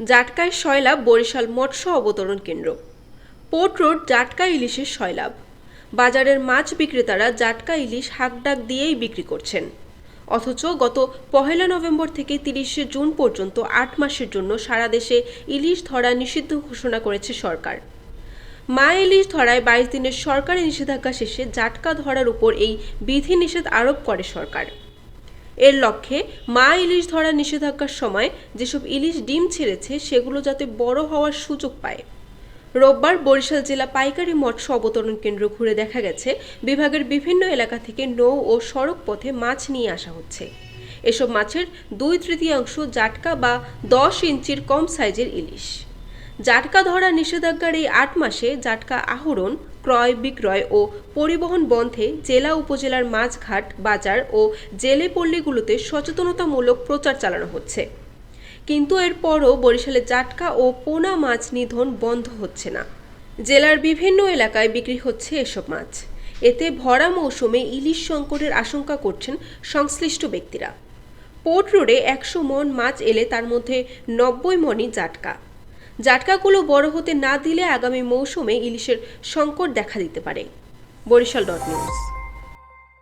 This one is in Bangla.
জাটকায় শয়লাভ বরিশাল মৎস্য অবতরণ কেন্দ্র। পোর্ট রোড, জাটকা ইলিশের শয়লাভ বাজারের মাছ বিক্রেতারা জাটকা ইলিশ হাকডাক দিয়েই বিক্রি করছেন। অথচ গত পহেলা নভেম্বর থেকে তিরিশে জুন পর্যন্ত আট মাসের জন্য সারা দেশে ইলিশ ধরা নিষিদ্ধ ঘোষণা করেছে সরকার। মা ইলিশ ধরায় বাইশ দিনের সরকারি নিষেধাজ্ঞা শেষে জাটকা ধরার উপর এই বিধি নিষেধ আরোপ করে সরকার। এর লক্ষ্যে মা ইলিশ ধরা নিষেধাজ্ঞার সময় যেসব ইলিশ ডিম ছেড়েছে, সেগুলো যাতে বড় হওয়ার সুযোগ পায়। রোববার বরিশাল জেলা পাইকারি মৎস্য অবতরণ কেন্দ্র ঘুরে দেখা গেছে, বিভাগের বিভিন্ন এলাকা থেকে নৌ ও সড়ক পথে মাছ নিয়ে আসা হচ্ছে। এসব মাছের দুই তৃতীয়াংশ জাটকা বা দশ ইঞ্চির কম সাইজের ইলিশ। জাটকা ধরা নিষেধাজ্ঞার এই আট মাসে জাটকা আহরণ, ক্রয়, বিক্রয় ও পরিবহন বন্ধে জেলা উপজেলার মাছঘাট বাজার ও জেলে পল্লীগুলোতে সচেতনতামূলক প্রচার চালানো হচ্ছে। কিন্তু এরপরও বরিশালে জাটকা ও পোনা মাছ নিধন বন্ধ হচ্ছে না। জেলার বিভিন্ন এলাকায় বিক্রি হচ্ছে এসব মাছ। এতে ভরা মৌসুমে ইলিশ সংকটের আশঙ্কা করছেন সংশ্লিষ্ট ব্যক্তিরা। পোর্ট রোডে একশো মন মাছ এলে তার মধ্যে নব্বই মনই জাটকা। জাটকাগুলো বড় হতে না দিলে আগামী মৌসুমে ইলিশের সংকট দেখা দিতে পারে। Barishal dot news.